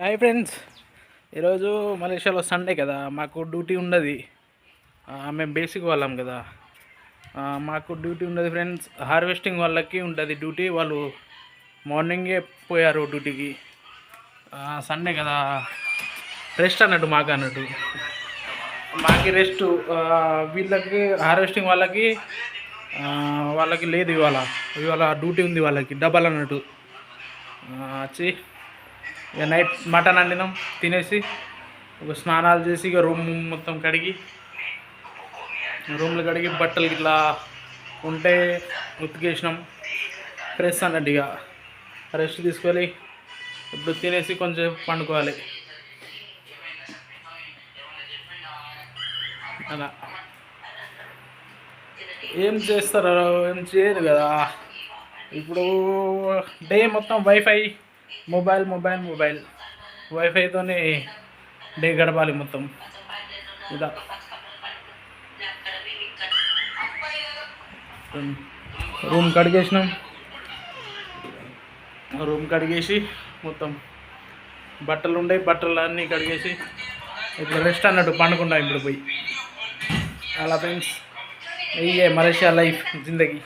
Hi friends. ఈరోజు మలేషియాలో Sunday కదా మాకు డ్యూటీ ఉండదు. మేము బేసిక్ వాళ్ళం కదా. మాకు డ్యూటీ ఉండదు ఫ్రెండ్స్. హార్వెస్టింగ్ వాళ్ళకి ఉంటుంది డ్యూటీ. వాళ్ళు మార్నింగే పోయారు డ్యూటీకి. సండే కదా. రెస్ట్ అన్నట్టు మాకు అన్నట్టు. మాకి రెస్ట్ వీళ్ళకి హార్వెస్టింగ్ వాళ్ళకి వాళ్ళకి లేదు ఇవాళ. ఇవాళ డ్యూటీ ఉంది వాళ్ళకి డబల్ అన్నట్టు. వచ్చి ఇక నైట్ మటన్ వండినాం తినేసి ఒక స్నానాలు చేసి ఇక రూమ్ మొత్తం కడిగి రూమ్లు కడిగి బట్టలు ఇట్లా ఉంటే ఉతికేసినాం. ఫ్రెష్ అన్నట్టు ఇక. రెస్ట్ తీసుకొని ఇప్పుడు తినేసి కొంచెం పండుకోవాలి. అలా. ఏం చేస్తారు ఏం చేయరు కదా. ఇప్పుడు డే మొత్తం వైఫై మొబైల్ మొబైల్ మొబైల్. వైఫైతోనే డే గడపాలి మొత్తం. ఇలా రూమ్ కడిగేసినాం. రూమ్ కడిగేసి మొత్తం బట్టలు ఉండే బట్టలు అన్నీ కడిగేసి ఇప్పుడు రెస్ట్ అన్నట్టు పండుకుంటాం ఇప్పుడు పోయి. అలా ఫ్రెండ్స్ ఇయ్యే మలేషియా లైఫ్ జిందగీ.